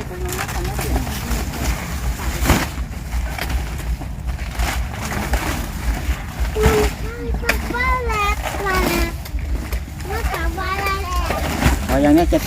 ส่ตรงนั้นแล้วกันแล้วเดี๋ยวเอาอย่างนี้จะ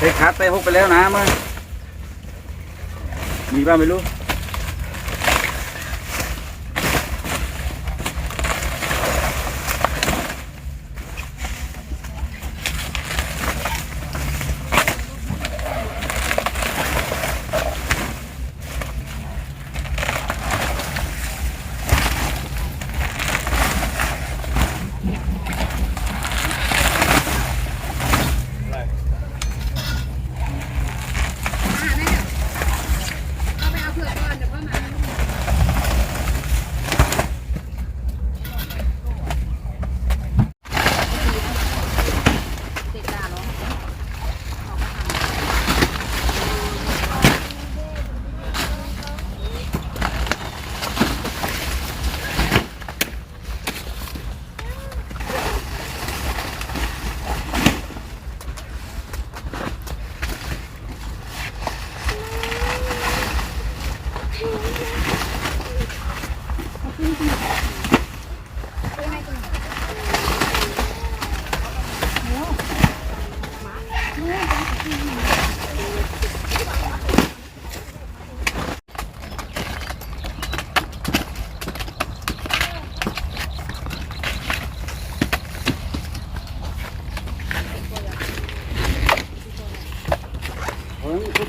เด็กเด็กขาดไปหกไปแล้วนะมึงมีบ้างไม่รู้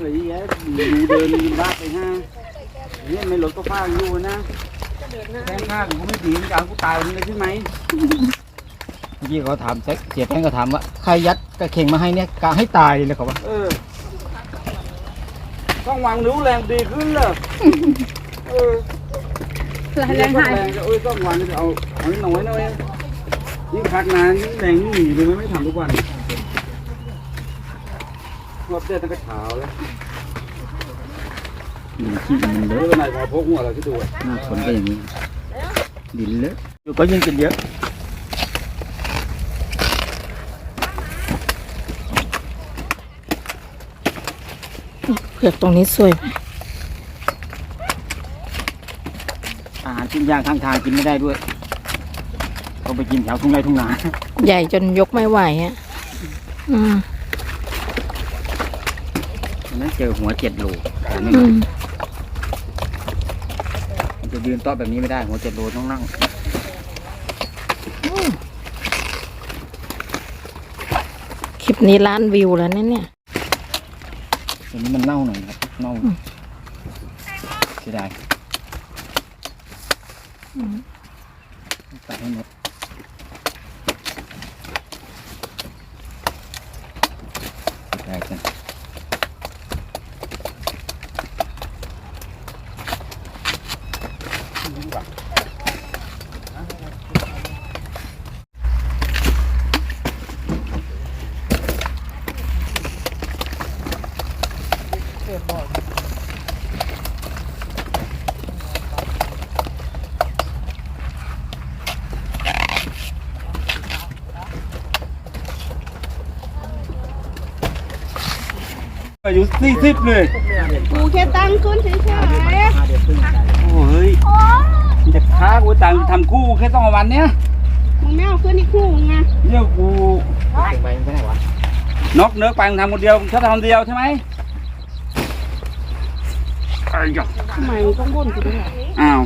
เฮ้ยพวกไหนแย่อยู่เดินลากไปห้าเนี่ยไม่หลดก็ฟางอยู่นะแทงข้างกูไม่ดีกลางกูตายมันเลยใช่ไหมเมื่อกี้เขาถามเสียแป้งก็ถามว่าใครยัดกระเข่งมาให้เนี่ยกะให้ตายเลยเขาว่าเออต้องวางนิ้วแรงดีขึ้นเลยเออแรงหายแรงจะเอ้ยต้องวางเอาเอาน้อยหน่อยยิ่งพักนานยิ่งแรงยิ่งหนีเลยไม่ทำทุกวัน รอบเดือนตั้งแต่เช้าแล้วดินขี้มันเลเออะอไหนพอพกหัวเราที่ดูหน้าฝนก็อย่างนี้ดินเลอะอยู่ก็ยิ่งกินเยอะเผือกตรงนี้สวยอาหารชิ้นย่างข้างทางกินไม่ได้ด้วยเขาไปกินแถวทุ่งไร่ทุ่งนา ใหญ่จนยกไม่ไหวอะอืมวั นนั้นเจอหัวเจ็ดโลแต่ไม่อืมมันจะยืนโต๊ะแบบนี้ไม่ได้ หัวเจ็ดโลต้องนั่งคลิปนี้ล้านวิวแล้วนะเนี่ย ตัวนี้มันเน่าหน่อยครับเน่าเสียดายตัดให้หมดได้กัน อายุสี่สิบเลยกูแค่ตั้งขึ้นเฉยโอ้เฮ้ยมันจะค้ากูต่างทำคู่แค่ต้องวันเนี้ยๆมึงไม่เอาขึ้นอีกคู่มึงไงเนี่ยกูเก่งไปไม่ได้วะนกเนื้อไปมึงทำคนเดียวแค่ทำคนเดียวใช่ไหมไอ้ยะทำไมมึงต้องบ่นกูด้วยอะอ้าว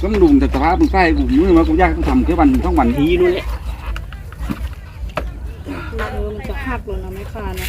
ก็มึงดุแต่สภาพมึงใกล้กูมือมากูยากกูทำแค่วันทั้งวันทีนู่นแหละเออมันจะหักเลยนะไม่คานะ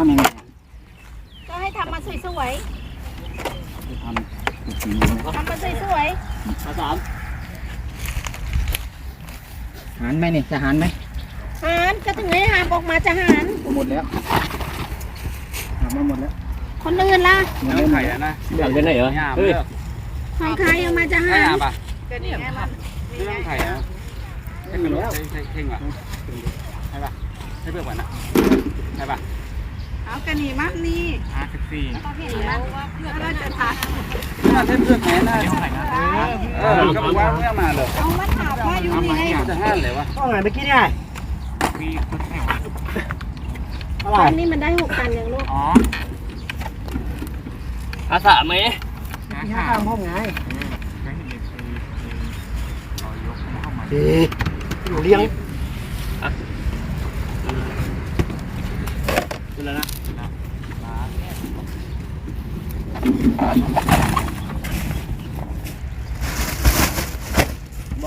ทำยังไงก็ให้ทำมาสวยจะทำเป็นสีอย่างนี้ๆทำมาสวยอาสามหารไหมนี่จะหารไหมๆหานก็ถึงให้หามออกมาจะหานหมดแล้วหารมาหมดแล้วคนอื่นล่ะหมดเรื่แล้อวงไข่อะนะอยากจะไหนเหรอย่ามเลือกของใครเอามาจะให้หานยามป่ะเรื่องไข่อะให้เป็นรถใช้เข่งป่ะใช่ป่ะให้เพื่อนก่อนนะใช่ป่ะ เอากันนี่มั้งนี่ห้าสิบสี่ก็เห็นแล้วว่าเพื่อนเราจะทานน่าเส้นเพื่อนแม่น่าเออก็บอกว่าเมื่อมาเลยเอามาถามว่าอยู่นี่ไงจะห้าเลยวะก็ไงเมื่อกี้เนี่ยมีคนแข่งเท่าไหร่ตอนนี้มันได้หกตันยังลูกอ๋ออาสาไหมที่ห้างห้องไงเอ๊ะเลี้ยง